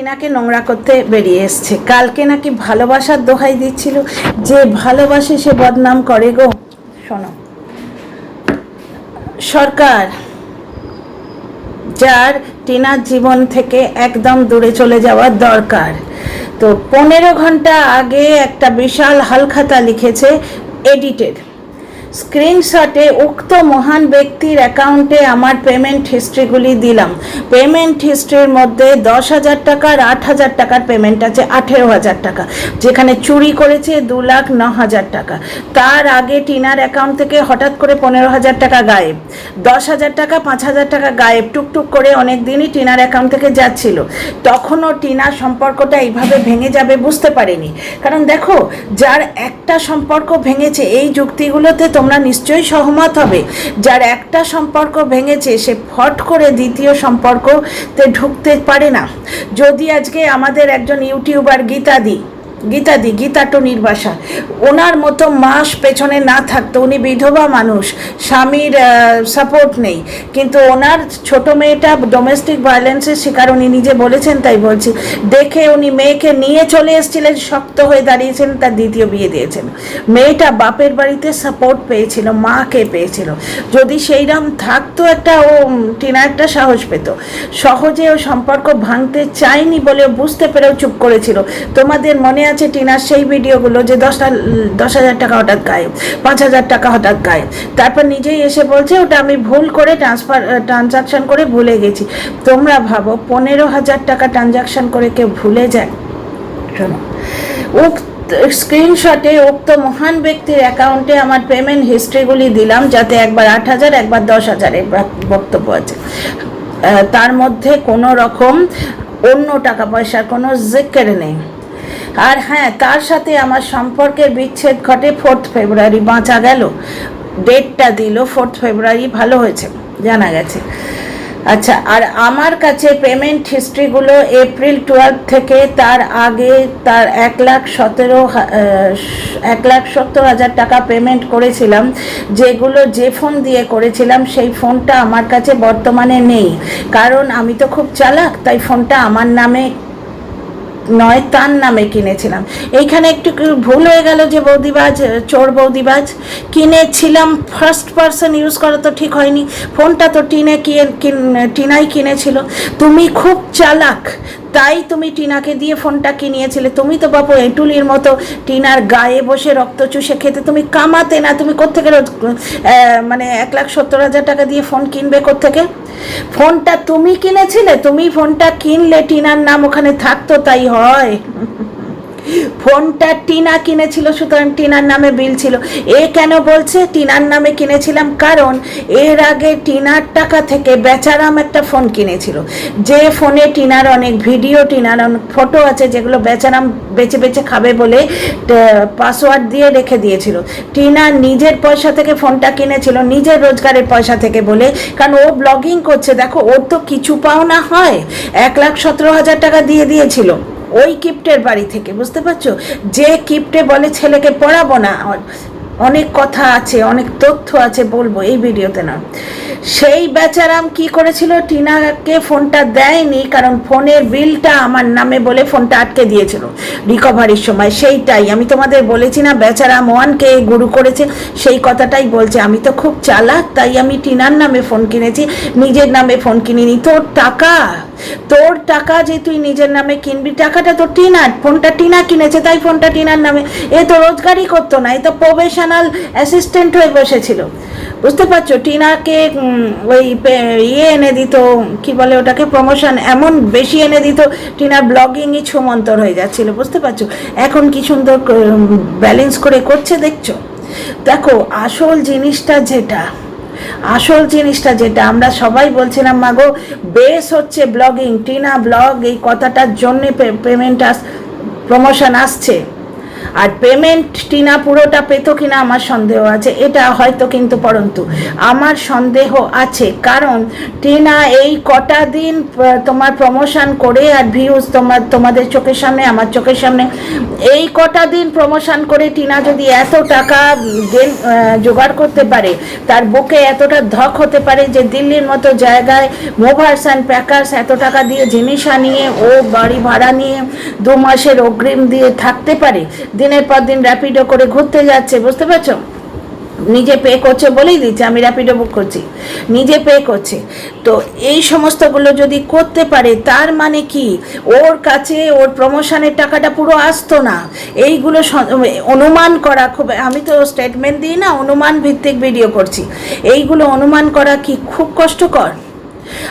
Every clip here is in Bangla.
টিনাকে নোংরা করতে বেরিয়ে এসছে। কালকে নাকি ভালোবাসার দোহাই দিচ্ছিল। যে ভালোবাসে সে বদনাম করে গো। শোনো। সরকার, যার টিনার জীবন থেকে একদম দূরে চলে যাওয়ার দরকার। তো পনেরো ঘণ্টা আগে একটা বিশাল হালখাতা লিখেছে এডিটেড স্ক্রিনশটে উক্ত মহান ব্যক্তির অ্যাকাউন্টে আমার পেমেন্ট হিস্ট্রিগুলি দিলাম। পেমেন্ট হিস্ট্রির মধ্যে দশ হাজার টাকার আট হাজার টাকার পেমেন্ট আছে, আঠেরো হাজার টাকা। যেখানে চুরি করেছে দু লাখ ন হাজার টাকা। তার আগে টিনার অ্যাকাউন্ট থেকে হঠাৎ করে পনেরো হাজার টাকা গায়েব। দশ হাজার টাকা, পাঁচ হাজার টাকা গায়েব। টুকটুক করে অনেক দিনই টিনার অ্যাকাউন্ট থেকে যাচ্ছিল। তখনও টিনার সম্পর্কটা এইভাবে ভেঙে যাবে বুঝতে পারিনি। কারণ দেখো, যার একটা সম্পর্ক ভেঙেছে, এই যুক্তিগুলোতে তোমরা নিশ্চয়ই সহমত হবে। যার একটা সম্পর্ক ভেঙেছে, সে ফট করে দ্বিতীয় সম্পর্কতে ঢুকতে পারে না। যদি আজকে আমাদের একজন ইউটিউবার গীতাদি গীতাদি গীতাটো নির্বাসা ওনার মতো মাস পেছনে না থাকতো, উনি বিধবা মানুষ, স্বামীর সাপোর্ট নেই। কিন্তু ওনার ছোট মেয়েটা ডোমেস্টিক ভায়োলেন্সের শিকার, উনি নিজে বলেছেন, তাই বলছি, দেখে উনি মেয়েকে নিয়ে চলে এসেছিলেন, শক্ত হয়ে দাঁড়িয়েছেন, তার দ্বিতীয় বিয়ে দিয়েছেন। মেয়েটা বাপের বাড়িতে সাপোর্ট পেয়েছিল, মাকে পেয়েছিল। যদি সেইরকম থাকতো একটা, ও টিনা একটা সাহস পেত। সহজে ও সম্পর্ক ভাঙতে চায়নি বলে বুঝতে পেরেও চুপ করেছিল। তোমাদের মনে আছে টিনার সেই ভিডিওগুলো যে দশটা, দশ হাজার টাকা হঠাৎ গায়েব, পাঁচ হাজার টাকা হঠাৎ গায়েব। তারপর নিজেই এসে বলছে, ওটা আমি ভুল করে ট্রান্সফার ট্রানজাকশন করে ভুলে গেছি। তোমরা ভাবো, পনেরো হাজার টাকা ট্রানজাকশন করে কেউ ভুলে যায়? শোনো, উক্ত স্ক্রিনশটে উক্ত মহান ব্যক্তির অ্যাকাউন্টে আমার পেমেন্ট হিস্ট্রিগুলি দিলাম, যাতে একবার আট হাজার, একবার দশ হাজারের বক্তব্য আছে। তার মধ্যে কোনো রকম অন্য টাকা পয়সার কোনো জিকের নেই। আর হ্যাঁ তার সাথে আমার সম্পর্কের বিচ্ছেদ ঘটে ফোর্থ ফেব্রুয়ারি বাঁচা গেল। ডেটটা দিল ফোর্থ ফেব্রুয়ারি ভালো হয়েছে, জানা গেছে। আচ্ছা আর আমার কাছে পেমেন্ট হিস্ট্রিগুলো এপ্রিল টুয়েলভ থেকে তার আগে তার এক লাখ সতেরো এক লাখ সত্তর হাজার টাকা পেমেন্ট করেছিলাম, যেগুলো যে ফোন দিয়ে করেছিলাম, সেই ফোনটা আমার কাছে বর্তমানে নেই। কারণ আমি তো খুব চালাক, তাই ফোনটা আমার নামে নয়, তার নামে কিনেছিলাম। এইখানে একটু ভুল হয়ে গেল যে বৌদিবাজ চোর বৌদিবাজ? কিনেছিলাম ফার্স্ট পার্সন ইউজ করা তো ঠিক হয়নি। ফোনটা তো টিনে কিনে, টিনাই কিনেছিল। তুমি খুব চালাক তাই তুমি টিনাকে দিয়ে ফোনটা কিনিয়েছিলে। তুমি তো বাপু এঁটুলির মতো টিনার গায়ে বসে রক্ত চুষে খেতে। তুমি কামাতে না, তুমি কোথেকে মানে এক লাখ সত্তর হাজার টাকা দিয়ে ফোন কিনবে কোত্থেকে? ফোনটা তুমি কিনেছিলে? তুমি ফোনটা কিনলে টিনার নাম ওখানে থাকতো, তাই হয়। ফোনটা টিনা কিনেছিল, সুতরাং টিনার নামে বিল ছিল। এ কেন বলছে? টিনার নামে কিনেছিলাম কারণ এর আগে টিনার টাকা থেকে বেচারাম একটা ফোন কিনেছিল। যে ফোনে টিনার অনেক ভিডিও, টিনার অনেক ফটো আছে, যেগুলো বেচারাম বেছে বেছে খাবে বলে পাসওয়ার্ড দিয়ে রেখে দিয়েছিল। টিনা নিজের পয়সা থেকে ফোনটা কিনেছিল, নিজের রোজগারের পয়সা থেকে বলে, কারণ ও ব্লগিং করছে। দেখো, ওর তো কিছু পাওনা হয়। এক লাখ সতেরো হাজার টাকা দিয়ে দিয়েছিল। ওই কিপ্টের বাড়ি থেকে, বুঝতে পারছ? যে কিপ্টে বলে ছেলেকে পড়াবো না অনেক কথা আছে, অনেক তথ্য আছে, বলব এই ভিডিওতে না। সেই বেচারাম কি করেছিল? টিনাকে ফোনটা দেয়নি, কারণ ফোনের বিলটা আমার নামে বলে ফোনটা আটকে দিয়েছিল রিকভারির সময়। সেইটাই, আমি তোমাদের বলেছি না, বেচারাম ওয়ানকে গুরু করেছে, সেই কথাটাই বলছে। আমি তো খুব চালাক, তাই আমি টিনার নামে ফোন কিনেছি, নিজের নামে ফোন কিনিনি। তোর টাকা তোর টাকা যে তুই নিজের নামে কিনবি, টাকাটা তো টিনার, ফোনটা টিনা কিনেছে, তাই ফোনটা টিনার নামে। এ তো রোজগারই করতো না, এ তো প্রফেশনাল অ্যাসিস্ট্যান্ট হয়ে বসেছিল। বুঝতে পারছ? টিনাকে ওই ইয়ে এনে দিত, কি বলে ওটাকে প্রমোশন এমন বেশি এনে দিত টিনার ব্লগিংই ছুমন্তর হয়ে যাচ্ছিল, বুঝতে পারছ? এখন কি সুন্দর ব্যালেন্স করে করছে, দেখছ? দেখো, আসল জিনিসটা যেটা আসল জিনিসটা যেটা, আমরা সবাই বলছিলাম, মাগো বেস হচ্ছে ব্লগিং টিনা ব্লগ এই কথাটার জন্যে পেমেন্ট আস প্রমোশন আসছে। আর পেমেন্ট টিনা পুরোটা পেত কিনা আমার সন্দেহ আছে, এটা হয়তো কিন্তু পরন্তু। আমার সন্দেহ আছে, কারণ টিনা এই কটা দিন তোমার প্রমোশন করে আর ভিউজ তোমার, তোমাদের চোখের সামনে, আমার চোখের সামনে, এই কটা দিন প্রমোশন করে টিনা যদি এত টাকা গেন জোগাড় করতে পারে, তার বুকে এতটা ধক হতে পারে যে দিল্লির মতো জায়গায় মোভার্স অ্যান্ড প্যাকার্স এত টাকা দিয়ে জিনিস আনিয়ে, ও বাড়ি ভাড়া নিয়ে দু মাসের অগ্রিম দিয়ে থাকতে পারে দিনের পর দিন র্যাপিডো করে ঘুরতে যাচ্ছে, বুঝতে পারছ? নিজে পে করছে বলেই দিচ্ছে, আমি র্যাপিডো বুক করছি। নিজে পে করছে। তো এই সমস্তগুলো যদি করতে পারে, তার মানে কি? ওর কাছে ওর প্রমোশনের টাকাটা পুরো আসতো না। এইগুলো অনুমান করা খুব, আমি তো স্টেটমেন্ট দিই না, অনুমান ভিত্তিক ভিডিও করছি। এইগুলো অনুমান করা কি খুব কষ্টকর?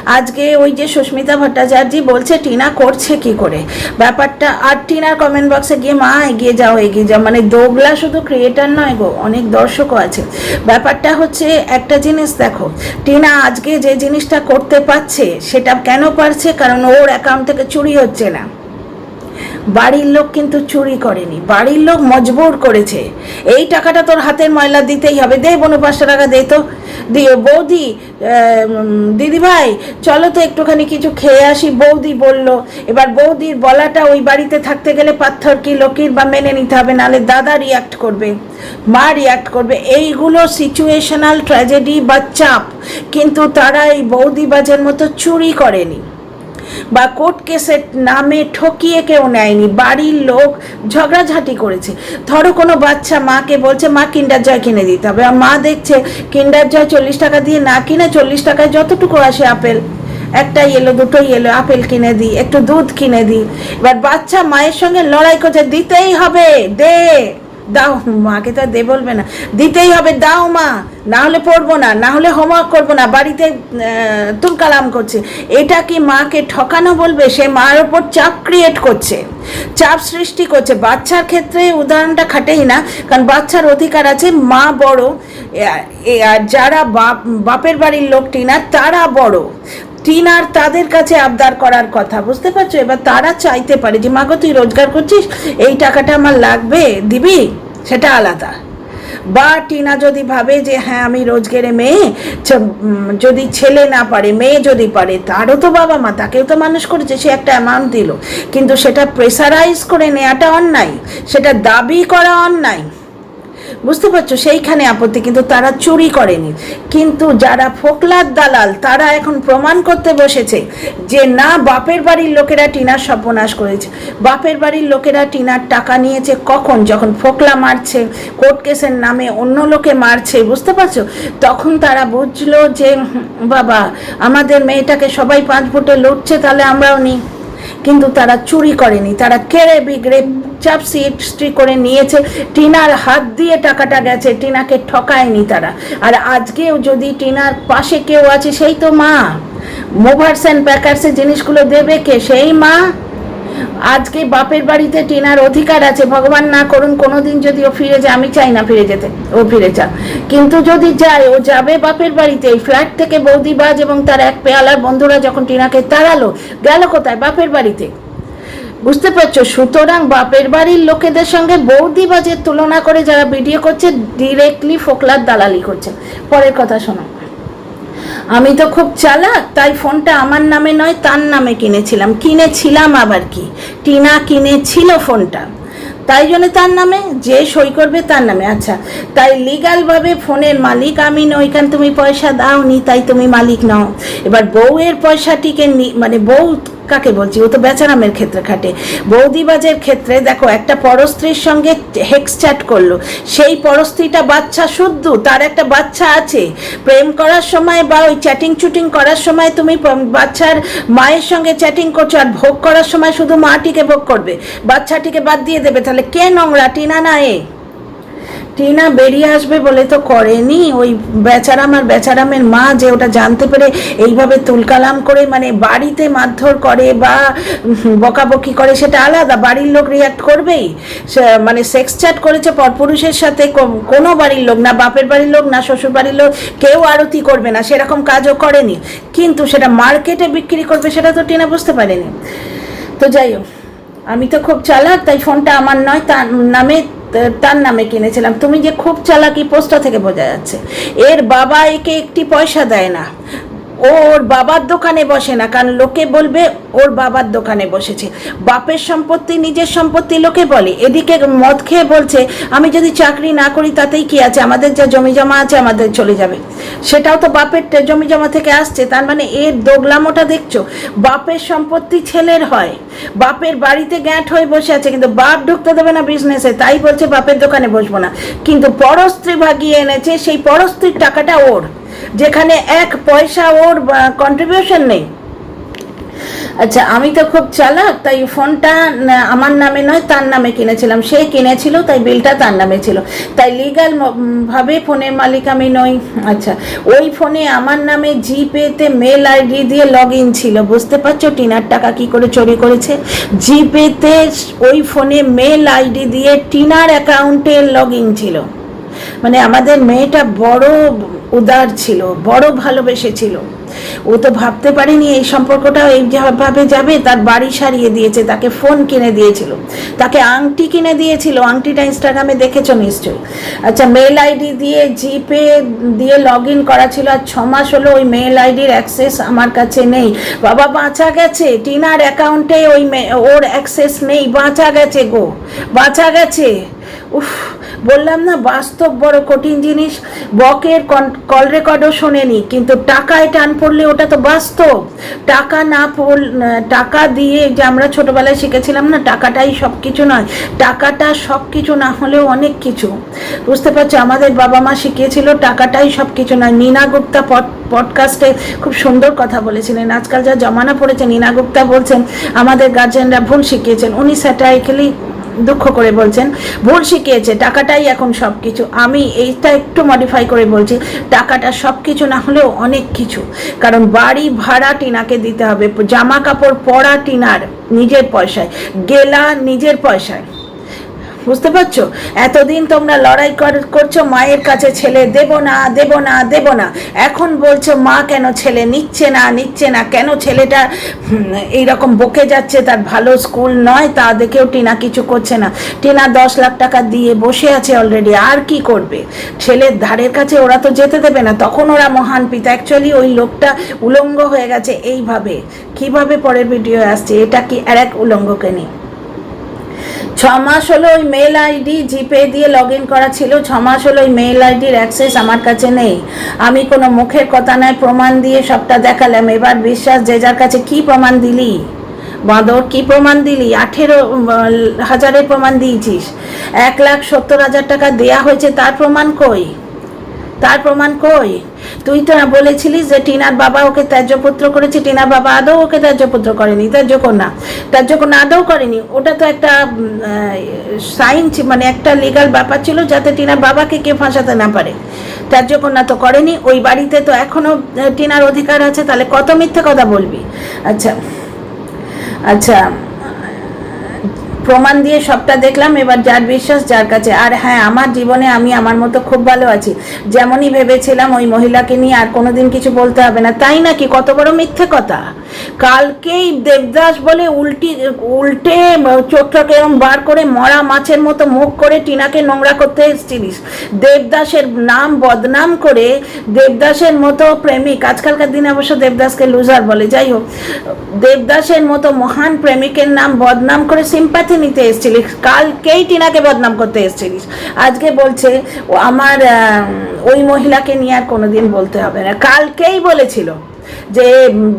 আজকে ওই যে সুস্মিতা ভট্টাচার্য বলছে, টিনা করছে কি করে? ব্যাপারটা, আর টিনার কমেন্ট বক্সে গিয়ে, মা, এগিয়ে যাও এগিয়ে যাও। মানে দোগলা শুধু ক্রিয়েটার নয় গো, অনেক দর্শকও আছে। ব্যাপারটা হচ্ছে, একটা জিনিস দেখো, টিনা আজকে যে জিনিসটা করতে পারছে, সেটা কেন পারছে? কারণ ওর অ্যাকাউন্ট থেকে চুরি হচ্ছে না। বাড়ির লোক কিন্তু চুরি করেনি, বাড়ির লোক মজবুর করেছে। এই টাকাটা তোর হাতের ময়লা দিতেই হবে, দে বনু পাঁচশো টাকা দে তো। দিয়ে বৌদি দিদি ভাই চলো তো একটুখানি কিছু খেয়ে আসি, বৌদি বলল। এবার বৌদির বলাটা ওই বাড়িতে থাকতে গেলে পাথর কি লকির বা মেনে নিতে হবে নাহলে দাদা রিয়াক্ট করবে, মা রিয়াক্ট করবে। এইগুলো সিচুয়েশনাল ট্র্যাজেডি বা চাপ, কিন্তু তারা এই বৌদি বৌদিবাজের মতো চুরি করেনি। বা কোর্ট কেসের নামে ঠকিয়ে কেউ নেয়নি, বাড়ির লোক ঝগড়াঝাটি করেছে। ধরো কোনো বাচ্চা মাকে বলছে, মা, কিন্ডার জয় কিনে দিতে হবে। আর মা দেখছে, কিন্ডার জয় চল্লিশ টাকা দিয়ে না কিনে চল্লিশ টাকায় যতটুকু আসে আপেল, একটাই এলো, দুটোই এলো, আপেল কিনে দিই, একটু দুধ কিনে দিই। এবার বাচ্চা মায়ের সঙ্গে লড়াই করছে, দিতেই হবে, দে। দাও মাকে তো দে বলবে না। দিতেই হবে দাও মা। না হলে পড়ব না না হলে হোমওয়ার্ক করব না। বাড়িতে আহ, তুলকালাম করছে। এটা কি মাকে ঠকানো বলবে? সে মার ওপর চাপ ক্রিয়েট করছে চাপ সৃষ্টি করছে। বাচ্চার ক্ষেত্রে উদাহরণটা খাটেই না কারণ বাচ্চার অধিকার আছে। মা বড় যারা বাপ বাপের বাড়ির লোকটি না তারা বড়। টিনার তাদের কাছে আবদার করার কথা। বুঝতে পারছ? এবার তারা চাইতে পারে যে মাগো তুই রোজগার করছিস? এই টাকাটা আমার লাগবে, দিবি? সেটা আলাদা। বা টিনা যদি ভাবে যে হ্যাঁ আমি রোজগারে মেয়ে যদি ছেলে না পারে, মেয়ে যদি পারে, তারও তো বাবা মা, তাকেও তো মানুষ করেছে, সে একটা অ্যামাউন্ট দিল। কিন্তু সেটা প্রেসারাইজ করে নেওয়াটা অন্যায়, সেটা দাবি করা অন্যায়। বুঝতে পারছ? সেইখানে আপত্তি, কিন্তু তারা চুরি করেনি। কিন্তু যারা ফোকলার দালাল, তারা এখন প্রমাণ করতে বসেছে যে না, বাপের বাড়ির লোকেরা টিনার সর্বনাশ করেছে। বাপের বাড়ির লোকেরা টিনার টাকা নিয়েছে কখন? যখন ফোকলা মারছে, কোর্ট কেসের নামে অন্য লোকে মারছে, বুঝতে পারছ? তখন তারা বুঝলো যে, বাবা, আমাদের মেয়েটাকে সবাই পাঁচ ফুটে লুটছে, তাহলে আমরাও নিই। কিন্তু তারা চুরি করেনি। তারা কেড়ে বিগড়ে চাপ সিস্টি করে নিয়েছে। টিনার হাত দিয়ে টাকাটা গেছে, টিনাকে ঠকায়নি তারা। আর আজকেও যদি টিনার পাশে কেউ আছে, সেই তো মা। মোভার্স অ্যান্ড প্যাকার্সের জিনিসগুলো দেবে কে? সেই মা। আজকে বাপের বাড়িতে টিনার অধিকার আছে। ভগবান না করুন, কোনোদিন যদি ও ফিরে যায়, আমি চাই না ফিরে যেতে, ও ফিরে যা কিন্তু যদি যায়, ও যাবে বাপের বাড়িতে। এই ফ্ল্যাট থেকে বৌদিবাজ এবং তার এক পেয়ালার বন্ধুরা যখন টিনাকে তাড়ালো, গেল কোথায়? বাপের বাড়িতে। বুঝতে পারছ? সুতরাং বাপের বাড়ির লোকেদের সঙ্গে বৌদিবাজের তুলনা করে যারা ভিডিও করছে ডিরেক্টলি ফোকলার দালালি করছে। পরের কথা শোনো। আমি তো খুব চালাক, তাই ফোনটা আমার নামে নয়, তার নামে কিনেছিলাম। কিনেছিলাম আবার কি? টিনা কিনেছিল ফোনটা। তাই জন্য তার নামে? যে সই করবে তার নামে। আচ্ছা তাই লিগালভাবে ফোনের মালিক আমি নই, কারণ তুমি পয়সা দাওনি, তাই তুমি মালিক নও। এবার বউয়ের পয়সাটিকে মানে বউ কাকে বলছি? ও তো বেচারামের ক্ষেত্রে খাটে। বৌদিবাজের ক্ষেত্রে দেখো, একটা পরস্ত্রীর সঙ্গে হেক্স চ্যাট করল। সেই পরস্ত্রীটা বাচ্চা শুদ্ধ, তার একটা বাচ্চা আছে। প্রেম করার সময় বা ওই চ্যাটিং চুটিং করার সময় তুমি বাচ্চার মায়ের সঙ্গে চ্যাটিং করছ আর ভোগ করার সময় শুধু মাটিকে ভোগ করবে। বাচ্চাটিকে বাদ দিয়ে দেবে। তাহলে কে নোংরা? টিনা না এ? টিনা বেরিয়ে আসবে বলে তো করেনি। ওই বেচারাম আর বেচারামের মা যে ওটা জানতে পেরে এইভাবে তুলকালাম করে মানে বাড়িতে মারধর করে বা বকাবকি করে সেটা আলাদা, বাড়ির লোক রিয়াক্ট করবেই। মানে সেক্স চ্যাট করেছে পরপুরুষের সাথে কোনো বাড়ির লোক না, বাপের বাড়ির লোক না, শ্বশুর বাড়ির লোক, কেউ আরতি করবে না, সেরকম কাজও করেনি। কিন্তু সেটা মার্কেটে বিক্রি করবে সেটা তো টিনা বুঝতে পারেনি। তো যাই হোক, আমি তো খুব চালাক, তাই ফোনটা আমার নয়, তার নামে তার নামে কিনেছিলাম। তুমি যে খুব চালাকি পোস্টা থেকে বোঝা যাচ্ছে। এর বাবা একে একটি পয়সা দেয় না। ওর বাবার দোকানে বসে না, কারণ লোকে বলবে ওর বাবার দোকানে বসেছে। বাপের সম্পত্তি, নিজের সম্পত্তি লোকে বলে। এদিকে মদ খেয়ে বলছে, আমি যদি চাকরি না করি, তাতেই কি আছে? আমাদের যা জমি জমা আছে, আমাদের চলে যাবে। সেটাও তো বাপের জমি জমা থেকে আসছে, তার মানে এর দোগলামোটা দেখছ? বাপের সম্পত্তি ছেলের হয়। বাপের বাড়িতে গ্যাঁট হয়ে বসে আছে, কিন্তু বাপ ঢুকতে দেবে না বিজনেসে তাই বলছে বাপের দোকানে বসবো না। কিন্তু পরস্ত্রী ভাগিয়ে এনেছে, সেই পরস্ত্রীর টাকাটা ওর। যেখানে এক পয়সা ওর কন্ট্রিবিউশন নেই। আচ্ছা আমি তো খুব চালাক, তাই ফোনটা আমার নামে নয়, তার নামে কিনেছিলাম। সে কিনেছিল, তাই বিলটা তার নামে ছিল। তাই লিগাল ভাবে ফোনের মালিক আমি নই। আচ্ছা ওই ফোনে আমার নামে জিপেতে মেল আইডি দিয়ে লগ ইন ছিল। বুঝতে পারছ, টিনার টাকা কি করে চুরি করেছে? জিপেতে ওই ফোনে মেল আইডি দিয়ে টিনার অ্যাকাউন্টে লগ ইন ছিল। মানে আমাদের মেয়েটা বড় উদার ছিল, বড় ভালোবেসেছিল ও তো ভাবতে পারেনি এই সম্পর্কটা এইভাবে যাবে, তার বাড়ি সারিয়ে দিয়েছে, তাকে ফোন কিনে দিয়েছিল। তাকে আংটি কিনে দিয়েছিল, আংটিটা ইনস্টাগ্রামে দেখেছ নিশ্চয়ই। আচ্ছা মেল আইডি দিয়ে জিপে দিয়ে লগ ইন করা ছিল, আর ছ মাস হলো ওই মেল আইডির অ্যাক্সেস আমার কাছে নেই। বাবা বাঁচা গেছে, টিনার অ্যাকাউন্টে ওই ওর অ্যাক্সেস নেই, বাঁচা গেছে গো, বাঁচা গেছে। উফ বললাম না, বাস্তব বড় কঠিন জিনিস, বকের কল রেকর্ডও শোনেনি, কিন্তু টাকায় টান পড়লে ওটা তো বাস্তব। টাকা না পড় টাকা দিয়ে যে আমরা ছোটবেলায় শিখেছিলাম না, টাকাটাই সব কিছু নয়, টাকাটা সব কিছু না হলেও অনেক কিছু। বুঝতে পারছ, আমাদের বাবা মা শিখিয়েছিল, টাকাটাই সব কিছু নয়। নীনা গুপ্তা পডকাস্টে খুব সুন্দর কথা বলেছিলেন। আজকাল যা জমানা পড়েছে, নীনা গুপ্তা বলছেন, আমাদের গার্জেনরা ভুল শিখিয়েছেন। উনি স্যাটারিক্যালি দুঃখ করে বলছেন, ভুল শিখিয়েছে, টাকাটাই এখন সব কিছু আমি এইটা একটু মডিফাই করে বলছি, টাকাটা সব কিছু না হলেও অনেক কিছু। কারণ বাড়ি ভাড়া টিনাকে দিতে হবে জামা কাপড় পরা টিনার নিজের পয়সায়, গেলা নিজের পয়সায়। বুঝতে পারছ? এতদিন তোমরা লড়াই কর- করছ, মায়ের কাছে ছেলে দেব না দেব না দেব না। এখন বলছো, মা কেন ছেলে নিচ্ছে না নিচ্ছে না? কেন ছেলেটা এইরকম বকে যাচ্ছে? তার ভালো স্কুল নয়, তা দেখেও টিনা কিছু করছে না। টিনা দশ লাখ টাকা দিয়ে বসে আছে অলরেডি আর কি করবে? ছেলের ধারের কাছে ওরা তো যেতে দেবে না। তখন ওরা মহান পিতা। অ্যাকচুয়ালি ওই লোকটা উলঙ্গ হয়ে গেছে। এইভাবে, কীভাবে পরের ভিডিও আসছে? এটা কি আর এক উলঙ্গকে নিয়ে ছ মাস হলো ওই মেল আইডি জিপে দিয়ে লগ ইন করা ছিল ছ মাস হলো ওই মেল আইডির অ্যাক্সেস আমার কাছে নেই। আমি কোনো মুখের কথা নয়, প্রমাণ দিয়ে সবটা দেখালাম। এবার বিশ্বাস, যে যার কাছে কি প্রমাণ দিলি? বাঁদর, কি প্রমাণ দিলি? আঠেরো হাজারের প্রমাণ দিয়েছিস। এক লাখ সত্তর হাজার টাকা দেয়া হয়েছে, তার প্রমাণ কই? তার প্রমাণ কই? তুই তো বলেছিলিস যে টিনার বাবা ওকে ত্যায্যপুত্র করেছে টিনার বাবা আদৌ ওকে ত্যায্যপুত্র করেনি ত্যায্যকন্যা ত্যায্যকন্যা আদৌ করেনি। ওটা তো একটা সাইন মানে একটা লিগাল ব্যাপার ছিল যাতে টিনার বাবাকে কেউ ফাঁসাতে না পারে। ত্যায্যকন্যা তো করেনি ওই বাড়িতে তো এখনও আহ, টিনার অধিকার আছে তাহলে কত মিথ্যে কথা বলবি? আচ্ছা আচ্ছা। প্রমাণ দিয়ে সবটা দেখলাম, এবার যার বিশ্বাস, যার কাছে। আর হ্যাঁ আমার জীবনে আমি আমার মতো খুব ভালো আছি। যেমনই ভেবেছিলাম ওই মহিলাকে নিয়ে আর কোনোদিন কিছু বলতে হবে না। তাই নাকি? কত বড় মিথ্যে কথা। কালকেই দেবদাস বলে উল্টি, উল্টে চোখটাকে এরম বার করে মরা মাছের মতো মুখ করে টিনাকে নোংরা করতে এসেছিলিস। দেবদাসের নাম বদনাম করে দেবদাসের মতো প্রেমিক, আজকালকার দিনে অবশ্য দেবদাসকে লুজার বলে, যাই হোক, দেবদাসের মতো মহান প্রেমিকের নাম বদনাম করে সিম্পাথি নিতে এসেছিলিস, কালকেই টিনাকে বদনাম করতে এসেছিলিস। আজকে বলছে আমার ওই মহিলাকে নিয়ে আর কোনোদিন বলতে হবে না। কালকেই বলেছিল। যে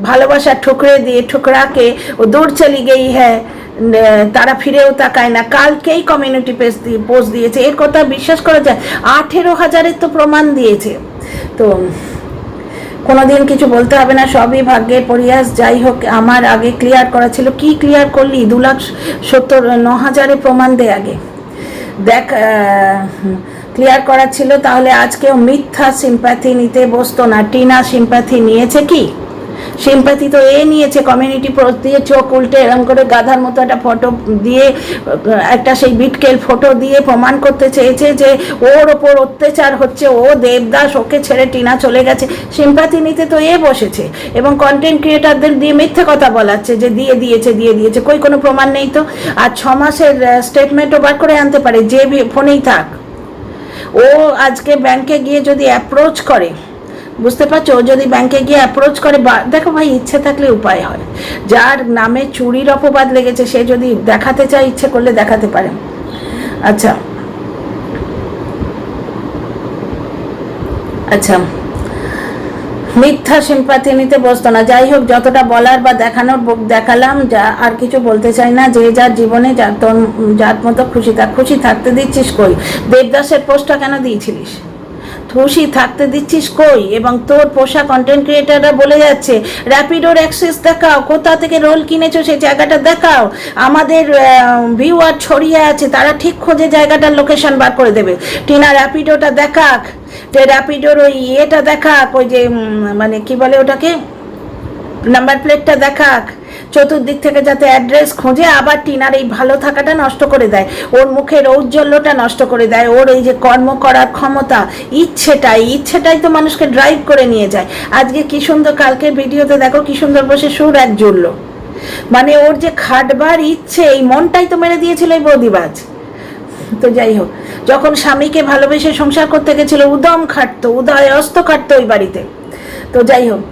ভালোবাসা ঠুকরে দিয়ে ঠুকরাকে ও দূর চলি গেই হ্যাঁ তারা ফিরেও তাকায় না। কালকেই কমিউনিটি পেজ দিয়ে পোস্ট দিয়েছে। এর কথা বিশ্বাস করা যায়, আঠেরো হাজারের তো প্রমাণ দিয়েছে। তো কোনোদিন কিছু বলতে হবে না, সবই ভাগ্যের পরিয়াস যাই হোক, আমার আগে ক্লিয়ার করা ছিল। কি ক্লিয়ার করলি? দু লাখ সত্তর, ন হাজারে প্রমাণ দে আগে। দেখ ক্লিয়ার করা ছিল, তাহলে আজকেও মিথ্যা সিম্প্যাথি নিতে বসতো না। টিনা সিম্প্যাথি নিয়েছে কি? সিম্পাতি তো এ নিয়েছে কমিউনিটি পোস্ট দিয়ে চোখ উল্টে এরকম করে গাধার মতো একটা ফটো দিয়ে, একটা সেই বিটকেল ফটো দিয়ে প্রমাণ করতে চেয়েছে যে, ওর ওপর অত্যাচার হচ্ছে, ও দেবদাস, ওকে ছেড়ে টিনা চলে গেছে। সিম্পাতি নিতে তো এ বসেছে এবং কন্টেন্ট ক্রিয়েটারদের দিয়ে মিথ্যে কথা বলাচ্ছে যে দিয়ে দিয়েছে দিয়ে দিয়েছে। কই কোনো প্রমাণ নেই তো? আর ছ মাসের স্টেটমেন্টও বার করে আনতে পারে, যে ফোনেই থাক। ও আজকে ব্যাংকে গিয়ে যদি অ্যাপ্রোচ করে, বুঝতে পারছ? ও যদি ব্যাংকে গিয়ে অ্যাপ্রোচ করে দেখো ভাই, ইচ্ছে থাকলে উপায় হয়। যার নামে চুরির অপবাদ লেগেছে, সে যদি দেখাতে চায়, ইচ্ছে করলে দেখাতে পারে। আচ্ছা। আচ্ছা। মিথ্যা সিম্পাতি নিতে বসতো না। যাই হোক, যতটা বলার বা দেখানোর দেখালাম, যা আর কিছু বলতে চাই না। যে যার জীবনে, যার তোর, যার মতো খুশি থাক খুশি থাকতে দিচ্ছিস কই? দেবদাসের পোস্টটা কেন দিয়েছিলিস? খুশি থাকতে দিচ্ছিস কই? এবং তোর পোষা কন্টেন্ট ক্রিয়েটাররা বলে যাচ্ছে র্যাপিডোর অ্যাক্সেস দেখাও, কোথা থেকে রোল কিনেছো সেই জায়গাটা দেখাও। আমাদের ভিউয়ার ছড়িয়ে আছে, তারা ঠিক খোঁজে জায়গাটার লোকেশন বার করে দেবে। টিনা র্যাপিডোটা দেখাক। যে র্যাপিডোর ওই ইয়েটা দেখাক, ওই যে মানে কি বলে ওটাকে? নাম্বার প্লেটটা দেখাক। চতুর্দিক থেকে যাতে অ্যাড্রেস খোঁজে, আবার টিনার এই ভালো থাকাটা নষ্ট করে দেয়। ওর মুখের ঔজ্জ্বল্যটা নষ্ট করে দেয়। ওর এই যে কর্ম করার ক্ষমতা, ইচ্ছেটাই ইচ্ছেটাই তো মানুষকে ড্রাইভ করে নিয়ে যায়। আজকে কি সুন্দর, কালকে ভিডিওতে দেখো কি সুন্দর বসে সুর এক জুড়লো। মানে ওর যে খাটবার ইচ্ছে, এই মনটাই তো মেরে দিয়েছিল এই বৌদিবাজ। তো যাই হোক, যখন স্বামীকে ভালোবেসে সংসার করতে গেছিল, উদম খাটতো, উদয় অস্ত খাটতো ওই বাড়িতে। তো যাই হোক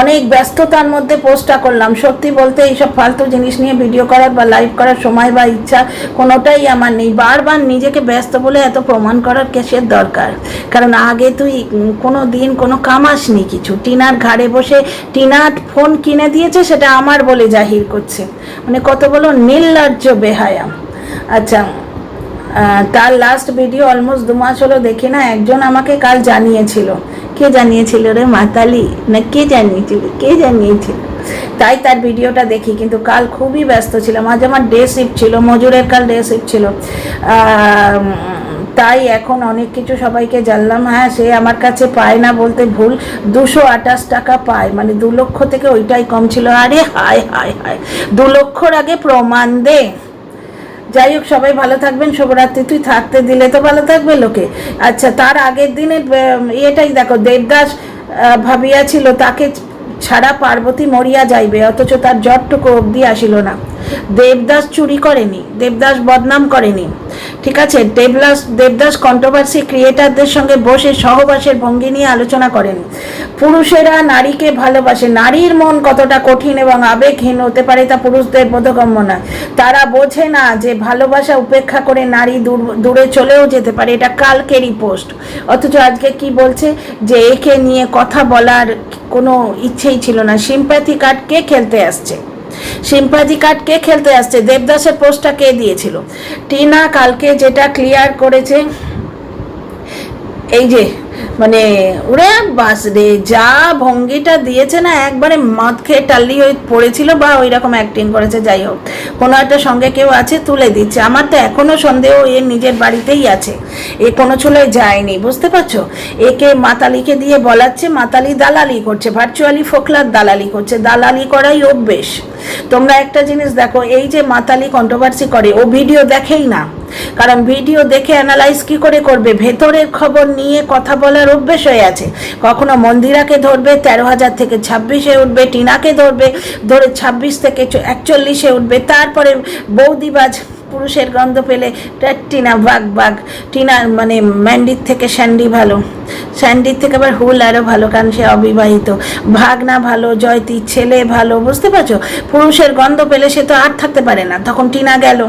অনেক ব্যস্ততার মধ্যে পোস্টটা করলাম। সত্যি বলতে এইসব ফালতু জিনিস নিয়ে ভিডিও করার বা লাইভ করার সময় বা ইচ্ছা কোনোটাই আমার নেই। বারবার নিজেকে ব্যস্ত বলে এত প্রমাণ করার কেসের দরকার? কারণ আগে তুই কোনো দিন কোনো কামাসনি কিছু। টিনার ঘাড়ে বসে টিনার ফোন কিনে দিয়েছে, সেটা আমার বলে জাহির করছে। মানে কত বলো নির্লজ্জ বেহায়া। আচ্ছা তার লাস্ট ভিডিও অলমোস্ট দু মাস হলো দেখি না, একজন আমাকে কাল জানিয়েছিল। কে জানিয়েছিল রে মাতালি? না কে জানিয়েছিল? কে জানিয়েছিল? তাই তার ভিডিওটা দেখি, কিন্তু কাল খুবই ব্যস্ত ছিলাম আজ আমার ডে শিফট ছিল, মজুরের কাল ডে শিফট ছিল। তাই এখন অনেক কিছু সবাইকে জানলাম। হ্যাঁ সে আমার কাছে পায় না বলতে ভুল। দুশো আঠাশ টাকা পায় মানে দু লক্ষ থেকে ওইটাই কম ছিল। আরে হায় হায় হায়। দু লক্ষর আগে প্রমাণ দে। যাই হোক, সবাই ভালো থাকবেন, শুভরাত্রি। তুই থাকতে দিলে তো ভালো থাকবে লোকে। আচ্ছা তার আগের দিনে এটাই দেখো, দেবদাস ভাবিয়া ছিল, তাকে ছাড়া পার্বতী মরিয়া যাইবে, অথচ তার জ্বরটুকু অবধি আসিল না। দেবদাস চুরি করেনি, দেবদাস বদনাম করেনি। ঠিক আছে, দেবদাস দেবদাস কন্ট্রোভার্সি ক্রিয়েটারদের সঙ্গে বসে সহবাসের ভঙ্গি নিয়ে আলোচনা করেন। পুরুষেরা নারীকে ভালোবাসে। নারীর মন কতটা কঠিন এবং আবেগহীন হতে পারে তা পুরুষদের বোধগম্য নয়। তারা বোঝে না যে ভালোবাসা উপেক্ষা করে নারী দূর- দূরে চলেও যেতে পারে। এটা কালকেরই পোস্ট। অথচ আজকে কি বলছে? যে একে নিয়ে কথা বলার কোনো ইচ্ছেই ছিল না। সিম্প্যাথি কার্ড কে খেলতে আসছে? সিম্পাথি কার্ড কে খেলতে আসছে? দেবদাসের পোস্টটা কে দিয়েছিল? টিনা কালকে যেটা ক্লিয়ার করেছে এই যে মানে ওরে বাস রে, যা ভঙ্গিটা দিয়েছে না, একবারে মদ খেয়ে টাল্লি হয়ে পড়েছিল বা ওই রকম অ্যাক্টিং করেছে, যাই হোক। কোনো একটা সঙ্গে কেউ আছে, তুলে দিচ্ছে। আমার তো এখনও সন্দেহ এর নিজের বাড়িতেই আছে। এ কোনো চুলে যায়নি, বুঝতে পারছ? একে মাতালিকে দিয়ে বলাচ্ছে, মাতালি দালালি করছে ভার্চুয়ালি ফোকলার দালালি করছে। দালালি করাই অভ্যেস। তোমরা একটা জিনিস দেখো, এই যে মাতালি কন্ট্রোভার্সি করে, ও ভিডিও দেখেই না। কারণ ভিডিও দেখে অ্যানালাইজ কি করে করবে? ভেতরের খবর নিয়ে কথা বলার অভ্যেস হয়ে আছে। কখনো মন্দিরাকে ধরবে, তেরো হাজার থেকে ছাব্বিশে উঠবে, টিনাকে ধরবে, ধরে ছাব্বিশ থেকে একচল্লিশে উঠবে। তারপরে বৌদিবাজ পুরুষের গন্ধ পেলে টিনা বাঘ বাঘ। টিনা মানে ম্যান্ডির থেকে স্যান্ডি ভালো। স্যান্ডির থেকে আবার হুল আরও ভালো কারণ সে অবিবাহিত। ভাগনা ভালো, জয়তি ছেলে ভালো, বুঝতে পারছ? পুরুষের গন্ধ পেলে সে তো আর থাকতে পারে না। তখন টিনা গেল।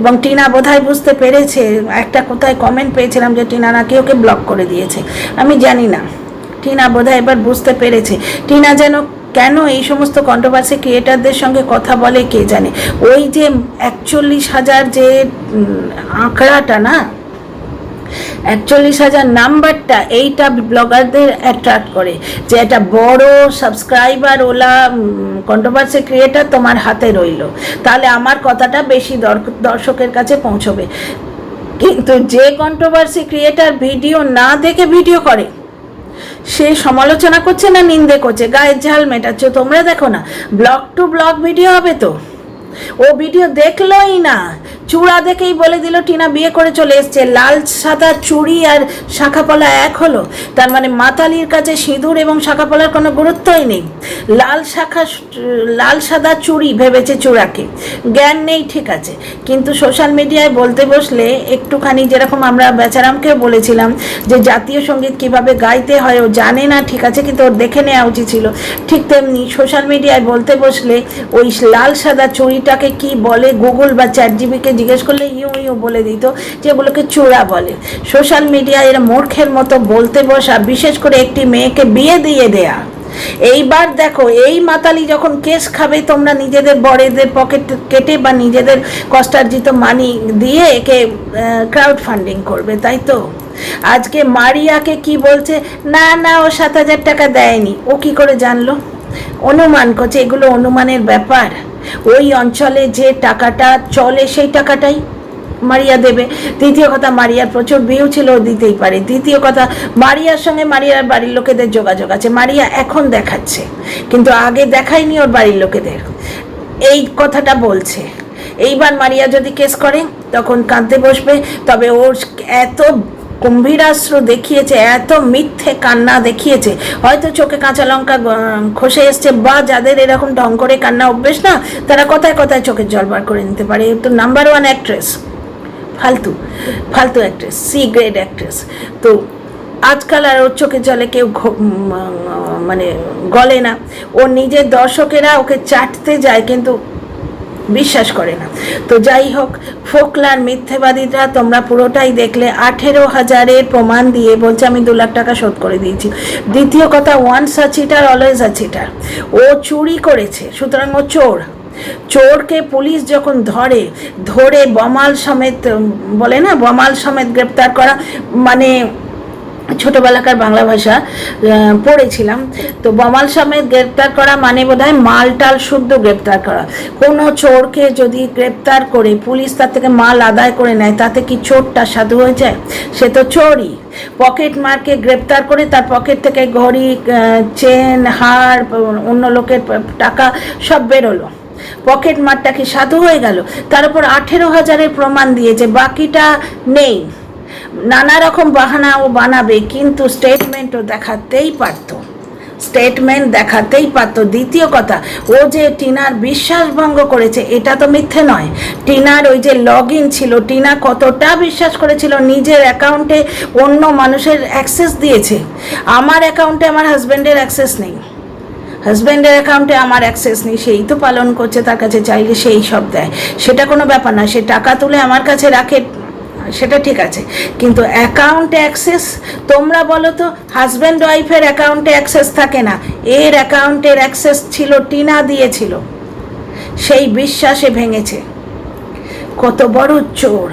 এবং টিনা বোধহয় বুঝতে পেরেছে, একটা কোথায় কমেন্ট পেয়েছিলাম যে টিনা নাকি ওকে ব্লক করে দিয়েছে। আমি জানি না। টিনা বোধহয় এবার বুঝতে পেরেছে। টিনা যেন কেন এই সমস্ত কন্ট্রোভার্সি ক্রিয়েটারদের সঙ্গে কথা বলে কে জানে? ওই যে একচল্লিশ হাজার যে আঁকড়াটা না একচল্লিশ হাজার নাম্বারটা এইটা ব্লগারদের অ্যাট্রাক্ট করে যে একটা বড় সাবস্ক্রাইবার ওলা কন্ট্রোভার্সি ক্রিয়েটার তোমার হাতে রইল। তাহলে আমার কথাটা বেশি দর- দর্শকের কাছে পৌঁছবে। কিন্তু যে কন্ট্রোভার্সি ক্রিয়েটার ভিডিও না দেখে ভিডিও করে, সে সমালোচনা করছে না নিন্দে করছে? গায়ের ঝাল মেটাচ্ছে। তোমরা দেখো না ব্লগ টু ব্লগ ভিডিও হবে তো। ও ভিডিও দেখলোই না। চূড়া দেখেই বলে দিল, টিনা বিয়ে করে চলে এসছে। লাল সাদা চুড়ি আর শাখাপলা এক হলো। তার মানে মাতালির কাছে সিঁদুর এবং শাখাপলার কোনো গুরুত্বই নেই। লাল শাখা, লাল সাদা চুড়ি ভেবেছে চূড়াকে। জ্ঞান নেই, ঠিক আছে। কিন্তু সোশ্যাল মিডিয়ায় বলতে বসলে একটুখানি যেরকম আমরা বেচারামকেও বলেছিলাম যে জাতীয় সংগীত কীভাবে গাইতে হয়, ও জানে না, ঠিক আছে, কিন্তু ওর দেখে নেওয়া উচিত ছিল। ঠিক তেমনি সোশ্যাল মিডিয়ায় বলতে বসলে ওই লাল সাদা চুড়িটাকে কি বলে গুগল বা চ্যাট জিবিকে জিজ্ঞেস করলে ইউ ইউ বলে দিত যে ওগুলোকে চূড়া বলে। সোশ্যাল মিডিয়ায় এরা মূর্খের মতো বলতে বসা, বিশেষ করে একটি মেয়েকে বিয়ে দিয়ে দেয়া। এইবার দেখো, এই মাতালি যখন কেস খাবে, তোমরা নিজেদের বড়েদের পকেট কেটে বা নিজেদের কষ্টার্জিত মানি দিয়ে একে ক্রাউড ফান্ডিং করবে, তাই তো? আজকে মারিয়াকে কি বলছে? না না, ও সাত হাজার টাকা দেয়নি। ও কি করে জানলো? অনুমান করছে, এগুলো অনুমানের ব্যাপার। ওই অঞ্চলে যে টাকাটা চলে সেই টাকাটাই মারিয়া দেবে। দ্বিতীয় কথা, মারিয়ার প্রচুর ভিউ ছিল দিতেই পারে। দ্বিতীয় কথা, মারিয়ার সঙ্গে মারিয়ার বাড়ির লোকেদের যোগাযোগ আছে। মারিয়া এখন দেখাচ্ছে, কিন্তু আগে দেখায়নি ওর বাড়ির লোকেদের। এই কথাটা বলছে। এইবার মারিয়া যদি কেস করে, তখন কাঁদতে বসবে। তবে ওর এত গম্ভীরাস্ত্র দেখিয়েছে, এত মিথ্যে কান্না দেখিয়েছে। হয়তো চোখে কাঁচা লঙ্কা খসে এসছে বা যাদের এরকম ঢং করে কান্না অভ্যেস না, তারা কথায় কথায় চোখের জল বার করে নিতে পারে। তো নাম্বার ওয়ান অ্যাক্ট্রেস ফালতু ফালতু অ্যাক্ট্রেস সি গ্রেড অ্যাক্ট্রেস তো আজকাল আর ওর চোখে জলে কেউ মানে গলে না। ওর নিজের দর্শকেরা ওকে চাটতে যায়, কিন্তু বিশ্বাস করে না। তো যাই হোক, ফোকলার মিথ্যেবাদীরা তোমরা পুরোটাই দেখলে, আঠেরো হাজারের প্রমাণ দিয়ে বলছে, আমি দু লাখ টাকা শোধ করে দিয়েছি। দ্বিতীয় কথা once a cheater always a cheater ও চুরি করেছে, সুতরাং ও চোর। চোরকে পুলিশ যখন ধরে ধরে বমাল সমেত বলে না, বমাল সমেত গ্রেপ্তার করা মানে ছোটবেলাকার বাংলা ভাষা পড়েছিলাম। তো বমাল সমেত গ্রেপ্তার করা মানে বোধহয় মাল টাল শুদ্ধ গ্রেপ্তার করা। কোনো চোরকে যদি গ্রেপ্তার করে পুলিশ তার থেকে মাল আদায় করে নেয়, তাতে কি চোরটা সাধু হয়ে যায়? সে তো চোরই। পকেট মারকে গ্রেপ্তার করে তার পকেট থেকে ঘড়ি চেন, হার, অন্য লোকের টাকা সব বেরোলো। পকেট মারটা কি সাধু হয়ে গেল? তার উপর আঠেরো হাজারের প্রমাণ দিয়েছে বাকিটা নেই। নানা রকম বাহানা ও বানাবে, কিন্তু স্টেটমেন্টও দেখাতেই পারতো। স্টেটমেন্ট দেখাতেই পারতো। দ্বিতীয় কথা, ও যে টিনার বিশ্বাসভঙ্গ করেছে, এটা তো মিথ্যে নয়। টিনার ওই যে লগ ছিল, টিনা কতটা বিশ্বাস করেছিল, নিজের অ্যাকাউন্টে অন্য মানুষের অ্যাক্সেস দিয়েছে। আমার অ্যাকাউন্টে আমার হাজব্যান্ডের অ্যাক্সেস নেই। হাজব্যান্ডের অ্যাকাউন্টে আমার অ্যাক্সেস নেই, সেই তো পালন করছে তার কাছে, চাইলে সেই সব দেয়। সেটা কোনো ব্যাপার না, সে টাকা তুলে আমার কাছে রাখে সেটা ঠিক আছে। কিন্তু অ্যাকাউন্ট অ্যাক্সেস তোমরা বলো তো হাজব্যান্ড ওয়াইফের অ্যাকাউন্টে অ্যাক্সেস থাকে না। এর অ্যাকাউন্টের অ্যাক্সেস ছিল, টিনা দিয়েছিল। সেই বিশ্বাসে ভেঙেছে। কত বড় চোর।